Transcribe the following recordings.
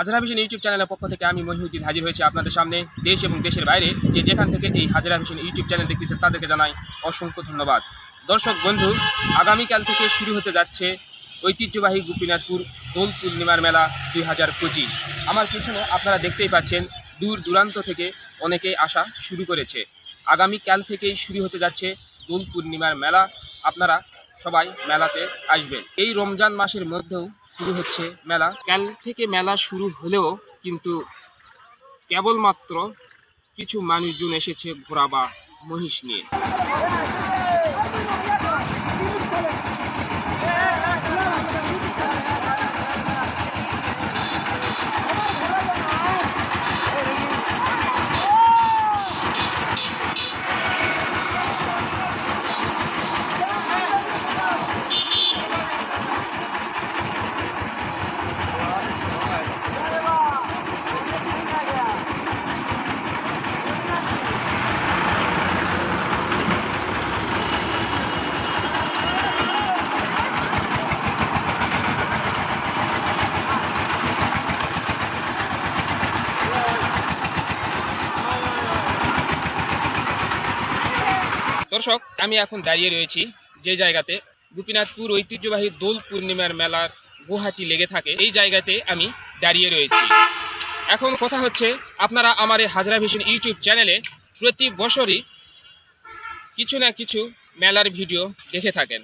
হাজারা vision YouTube চ্যানেলের পক্ষ থেকে আমি মহিউদ্দিন হাজির হয়েছি আপনাদের সামনে দেশ এবং দেশের বাইরে। যে যেখান থেকে এই হাজারা ভিশন ইউটিউব চ্যানেল দেখতেছেন, তাদেরকে জানাই অসংখ্য ধন্যবাদ। দর্শক, বন্ধু, আগামীকাল থেকে শুরু হতে যাচ্ছে ঐতিহ্যবাহী গোপীনাথপুর দোল পূর্ণিমার মেলা দুই হাজার পঁচিশ। আমার পিছনে আপনারা দেখতেই পাচ্ছেন, দূর দূরান্ত থেকে অনেকেই আসা শুরু করেছে। আগামীকাল থেকেই শুরু হতে যাচ্ছে দোল পূর্ণিমার মেলা। আপনারা সবাই মেলাতে আসবেন। এই রমজান মাসের মধ্যেও শুরু হচ্ছে মেলা। কাল থেকে মেলা শুরু হলেও কিন্তু কেবলমাত্র কিছু মানুষজন এসেছে ঘোড়া বা মহিষ নিয়ে। দর্শক, আমি এখন দাঁড়িয়ে রয়েছি যে জায়গাতে গোপীনাথপুর ঐতিহ্যবাহী দোল পূর্ণিমার মেলার গুহাটি লেগে থাকে, এই জায়গাতে আমি দাঁড়িয়ে রয়েছি। এখন কথা হচ্ছে, আপনারা আমার এই হাজরা ভিশন ইউটিউব চ্যানেলে প্রতি বছরই কিছু না কিছু মেলার ভিডিও দেখে থাকেন।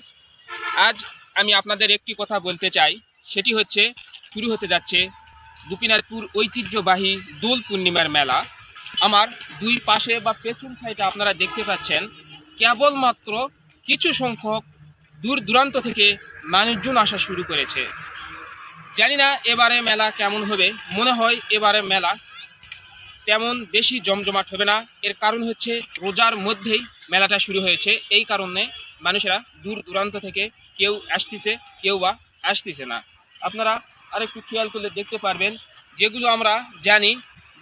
আজ আমি আপনাদের একটি কথা বলতে চাই, সেটি হচ্ছে, শুরু হতে যাচ্ছে গোপীনাথপুর ঐতিহ্যবাহী দোল পূর্ণিমার মেলা। আমার দুই পাশে বা পেছন সাইডে আপনারা দেখতে পাচ্ছেন কেবলমাত্র কিছু সংখ্যক দূর দূরান্ত থেকে মানুষজন আসা শুরু করেছে। জানি না এবারে মেলা কেমন হবে। মনে হয় এবারে মেলা তেমন বেশি জমজমাট হবে না। এর কারণ হচ্ছে রোজার মধ্যেই মেলাটা শুরু হয়েছে। এই কারণে মানুষেরা দূর দূরান্ত থেকে কেউ আসতেছে, কেউ বা আসতেছে না। আপনারা আরেকটু খেয়াল করলে দেখতে পারবেন, যেগুলো আমরা জানি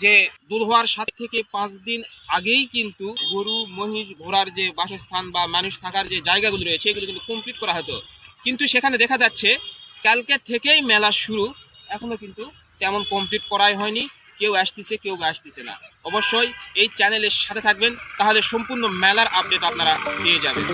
যে দুধ হওয়ার সাত থেকে পাঁচ দিন আগেই কিন্তু গরু, মহিষ ঘোড়ার যে বাসস্থান বা মানুষ থাকার যে জায়গাগুলো রয়েছে, এগুলো কিন্তু কমপ্লিট করা হতো। কিন্তু সেখানে দেখা যাচ্ছে, কালকে থেকেই মেলা শুরু। এখনও কিন্তু তেমন কমপ্লিট করাই হয়নি। কেউ আসতেছে কেউ আসতেছে না। অবশ্যই এই চ্যানেলের সাথে থাকবেন, তাহলে সম্পূর্ণ মেলার আপডেট আপনারা পেয়ে যাবেন।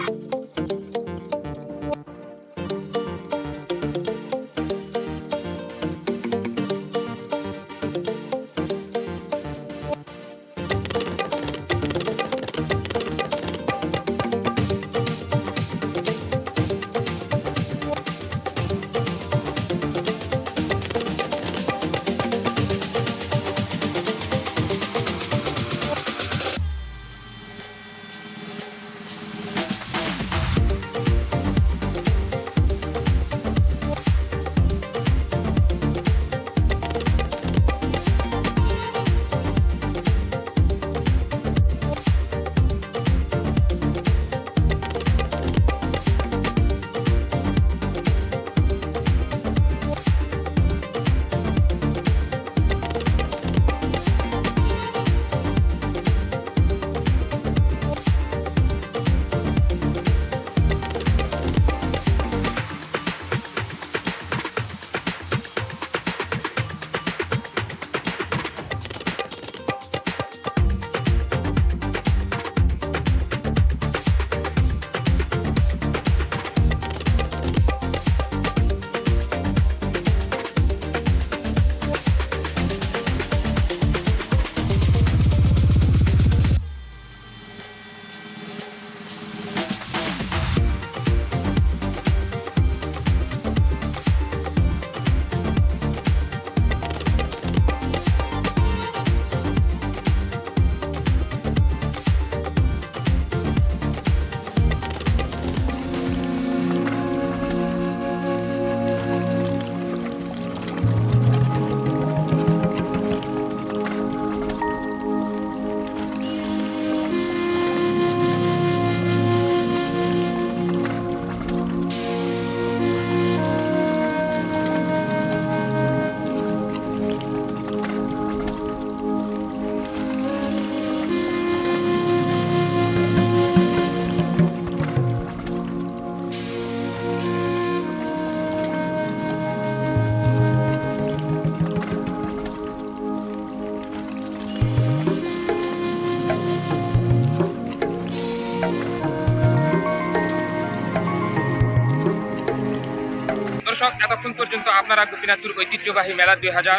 দর্শক, এতক্ষণ পর্যন্ত আপনারা গোপীনাথপুর ঐতিহ্যবাহী মেলা দুই হাজার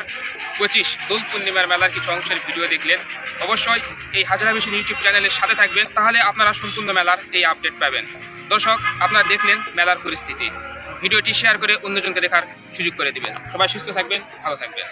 পঁচিশ দোল পূর্ণিমার মেলার কিছু অংশের ভিডিও দেখলেন। অবশ্যই এই হাজারা বেশি ইউটিউব চ্যানেলের সাথে থাকবেন, তাহলে আপনারা সম্পূর্ণ মেলার এই আপডেট পাবেন। দর্শক, আপনারা দেখলেন মেলার পরিস্থিতি। ভিডিওটি শেয়ার করে অন্যজনকে দেখার সুযোগ করে দিবেন। সবাই সুস্থ থাকবেন, ভালো থাকবেন।